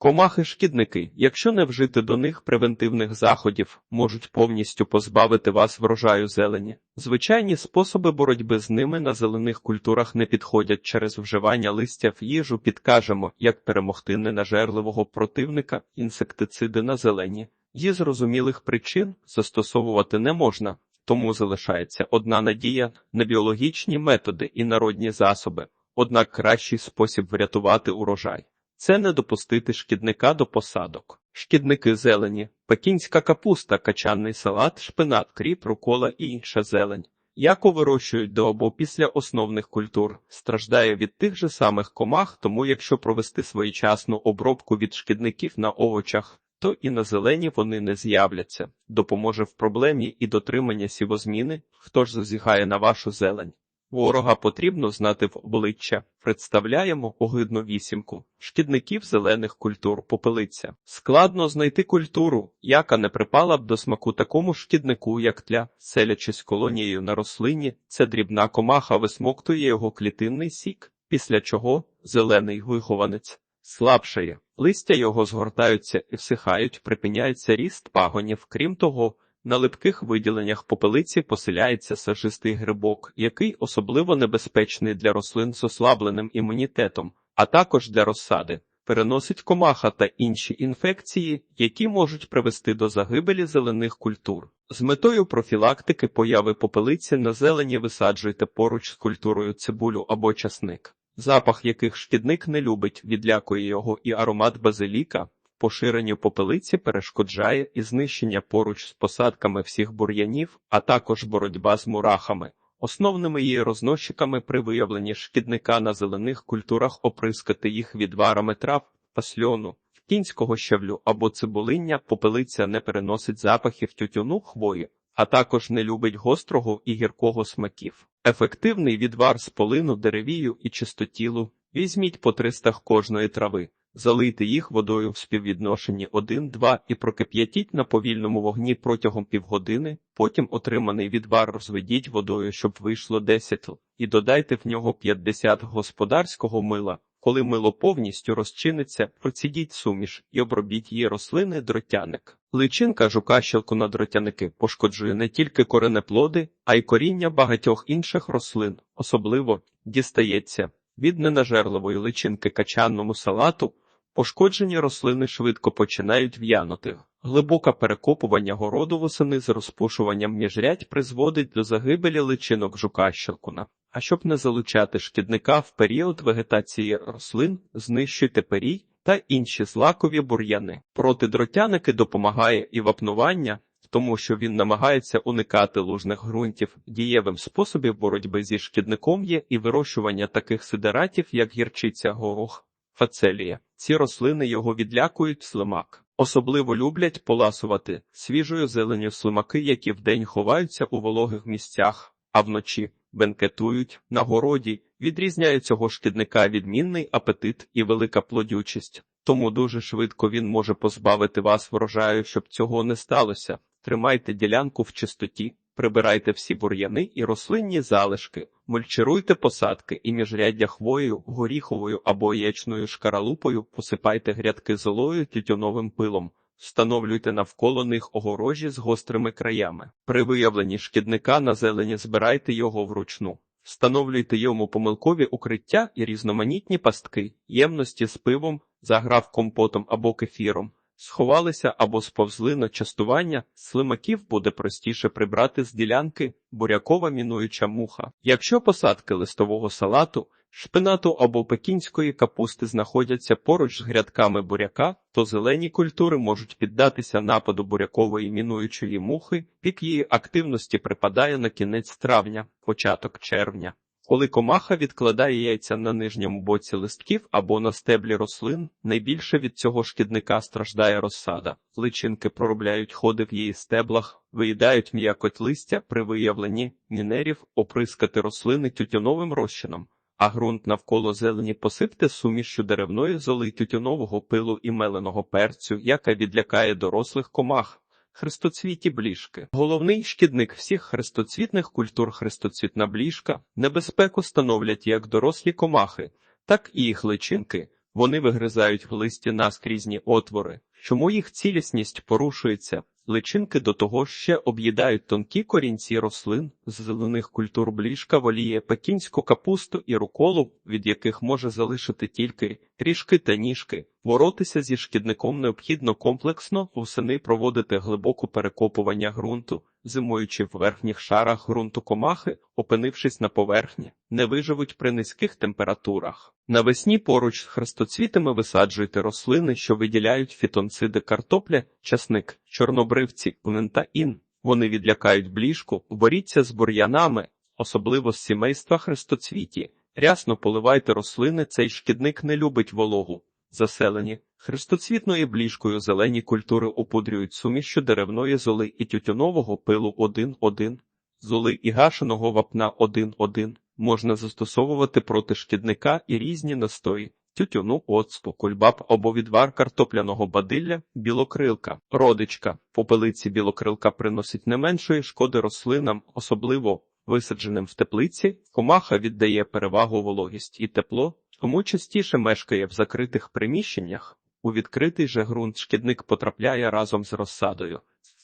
Комахи-шкідники, якщо не вжити до них превентивних заходів, можуть повністю позбавити вас врожаю зелені. Звичайні способи боротьби з ними на зелених культурах не підходять через вживання листя в їжу. Підкажемо, як перемогти ненажерливого противника, інсектициди на зелені. Зі зрозумілих причин застосовувати не можна, тому залишається одна надія на біологічні методи і народні засоби. Однак кращий спосіб врятувати урожай це не допустити шкідника до посадок. Шкідники зелені, пекінська капуста, качанний салат, шпинат, кріп, рукола і інша зелень. Яко вирощують до або після основних культур, страждає від тих же самих комах, тому якщо провести своєчасну обробку від шкідників на овочах, то і на зелені вони не з'являться. Допоможе в проблемі і дотримання сівозміни, хто ж зазіхає на вашу зелень. Ворога потрібно знати в обличчя. Представляємо огидну вісімку шкідників зелених культур попелиця. Складно знайти культуру, яка не припала б до смаку такому шкіднику, як тля, селячись колонією на рослині, це дрібна комаха висмоктує його клітинний сік, після чого зелений вихованець слабшає, листя його згортаються і всихають, припиняється ріст пагонів. Крім того, на липких виділеннях попелиці поселяється сажистий грибок, який особливо небезпечний для рослин з ослабленим імунітетом, а також для розсади. Переносить комаха та інші інфекції, які можуть привести до загибелі зелених культур. З метою профілактики появи попелиці на зелені висаджуйте поруч з культурою цибулю або часник, запах яких шкідник не любить, відлякує його і аромат базиліка, поширенню попелиці перешкоджає і знищення поруч з посадками всіх бур'янів, а також боротьба з мурахами. Основними її рознощиками при виявленні шкідника на зелених культурах оприскати їх відварами трав, пасльону, кінського щавлю або цибулиння, попелиця не переносить запахів тютюну хвої, а також не любить гострого і гіркого смаків. Ефективний відвар з полину, деревію і чистотілу. Візьміть по 300 кожної трави. Залийте їх водою в співвідношенні 1-2 і прокип'ятіть на повільному вогні протягом півгодини, потім отриманий відвар розведіть водою, щоб вийшло 10 л, і додайте в нього 50 господарського мила. Коли мило повністю розчиниться, процідіть суміш і обробіть її рослини дротяник. Личинка жука щелкуна дротяники пошкоджує не тільки коренеплоди, а й коріння багатьох інших рослин, особливо дістається від ненажерливої личинки качанному салату, пошкоджені рослини швидко починають в'янути. Глибоке перекопування городу восени з розпушуванням міжрядь призводить до загибелі личинок жука щелкуна. А щоб не залучати шкідника в період вегетації рослин, знищуйте перій та інші злакові бур'яни. Протидротяники допомагає і вапнування, тому що він намагається уникати лужних ґрунтів. Дієвим способів боротьби зі шкідником є і вирощування таких сидератів, як гірчиця, горох, фацелія. Ці рослини його відлякують слимак. Особливо люблять поласувати свіжою зеленю слимаки, які вдень ховаються у вологих місцях, а вночі бенкетують на городі. Відрізняє цього шкідника відмінний апетит і велика плодючість. Тому дуже швидко він може позбавити вас врожаю, щоб цього не сталося. Тримайте ділянку в чистоті, прибирайте всі бур'яни і рослинні залишки, мульчируйте посадки і міжряддя хвоєю, горіховою або яєчною шкаралупою, посипайте грядки золою тютюновим пилом. Встановлюйте навколо них огорожі з гострими краями. При виявленні шкідника на зелені збирайте його вручну. Встановлюйте йому помилкові укриття і різноманітні пастки, ємності з пивом, заграв компотом або кефіром. Сховалися або сповзли на частування, слимаків буде простіше прибрати з ділянки бурякова мінуюча муха. Якщо посадки листового салату, шпинату або пекінської капусти знаходяться поруч з грядками буряка, то зелені культури можуть піддатися нападу бурякової мінуючої мухи, пік її активності припадає на кінець травня, початок червня. Коли комаха відкладає яйця на нижньому боці листків або на стеблі рослин, найбільше від цього шкідника страждає розсада. Личинки проробляють ходи в її стеблах, виїдають м'якоть листя при виявленні мінерів, оприскати рослини тютюновим розчином, а ґрунт навколо зелені посипте сумішю деревної золи тютюнового пилу і меленого перцю, яка відлякає дорослих комах. Хрестоцвіті бліжки. Головний шкідник всіх хрестоцвітних культур хрестоцвітна бліжка небезпеку становлять як дорослі комахи, так і їх личинки. Вони вигризають в листі наскрізні отвори. Чому їх цілісність порушується? Личинки до того ще об'їдають тонкі корінці рослин з зелених культур бліжка воліє пекінську капусту і руколу, від яких може залишити тільки ріжки та ніжки. Боротися зі шкідником необхідно комплексно, восени проводити глибоку перекопування ґрунту, зимуючи в верхніх шарах ґрунту комахи, опинившись на поверхні, не виживуть при низьких температурах. Навесні поруч з хрестоцвітами висаджуйте рослини, що виділяють фітонциди картопля, часник, чорнобривці, та ін. Вони відлякають бліжку, боріться з бур'янами, особливо з сімейства хрестоцвіті. Рясно поливайте рослини, цей шкідник не любить вологу. Заселені хрестоцвітною бліжкою зелені культури опудрюють сумішю деревної золи і тютюнового пилу 1-1, золи і гашеного вапна 1-1. Можна застосовувати проти шкідника і різні настої. Тютюну, оцту, кульбаб або відвар картопляного бадилля, білокрилка, родичка. Попелиці білокрилка приносить не меншої шкоди рослинам, особливо висадженим в теплиці. Комаха віддає перевагу вологість і тепло, тому частіше мешкає в закритих приміщеннях. У відкритий же ґрунт шкідник потрапляє разом з розсадою.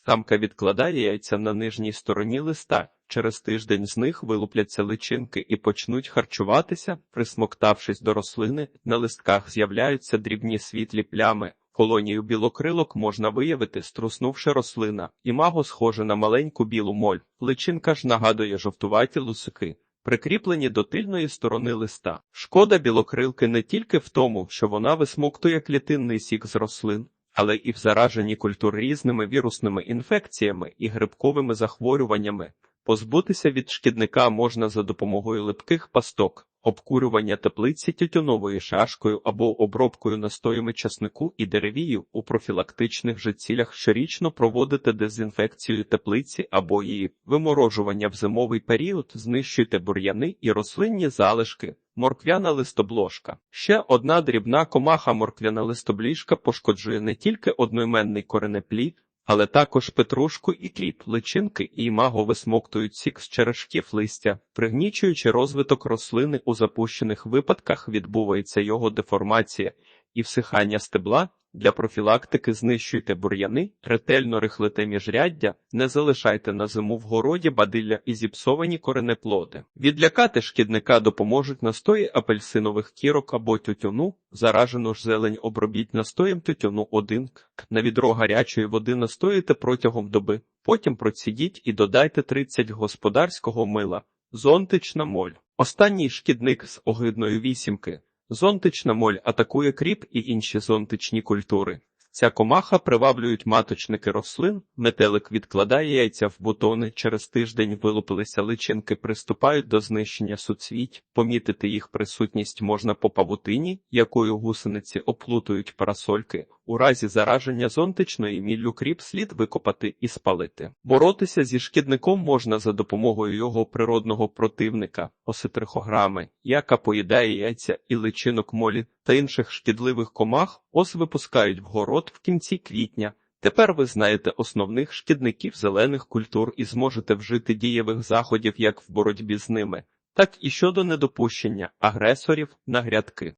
Самка відкладає яйця на нижній стороні листа. Через тиждень з них вилупляться личинки і почнуть харчуватися, присмоктавшись до рослини, на листках з'являються дрібні світлі плями. Колонію білокрилок можна виявити, струснувши рослина. Імаго схоже на маленьку білу моль. Личинка ж нагадує жовтуваті лусики, прикріплені до тильної сторони листа. Шкода білокрилки не тільки в тому, що вона висмоктує клітинний сік з рослин, але і в зараженні культур різними вірусними інфекціями і грибковими захворюваннями. Позбутися від шкідника можна за допомогою липких пасток, обкурювання теплиці тютюновою шашкою або обробкою настоями часнику і деревію у профілактичних же цілях щорічно проводити дезінфекцію теплиці або її виморожування в зимовий період, знищуйте бур'яни і рослинні залишки. Морквяна листобложка. Ще одна дрібна комаха морквяна листобліжка пошкоджує не тільки одноіменний коренеплід, але також петрушку і кріп, личинки і маго висмоктують сік з черешків листя, пригнічуючи розвиток рослини у запущених випадках відбувається його деформація і всихання стебла. Для профілактики знищуйте бур'яни, ретельно рихлите міжряддя, не залишайте на зиму в городі бадилля і зіпсовані коренеплоди. Відлякати шкідника допоможуть настої апельсинових кірок або тютюну, заражену ж зелень обробіть настоєм тютюну 1. На відро гарячої води настоїте протягом доби, потім процідіть і додайте 30 господарського мила. Зонтична моль. Останній шкідник з огидної вісімки. Зонтична моль атакує кріп і інші зонтичні культури. Ця комаха приваблюють маточники рослин, метелик відкладає яйця в бутони, через тиждень вилупилися личинки, приступають до знищення суцвіть, помітити їх присутність можна по павутині, якою гусениці оплутують парасольки. У разі зараження зонтичної міллю кріп слід викопати і спалити. Боротися зі шкідником можна за допомогою його природного противника, оситрихограми, яка поїдає яйця і личинок молі та інших шкідливих комах, ос випускають в город в кінці квітня. Тепер ви знаєте основних шкідників зелених культур і зможете вжити дієвих заходів як в боротьбі з ними, так і щодо недопущення агресорів на грядки.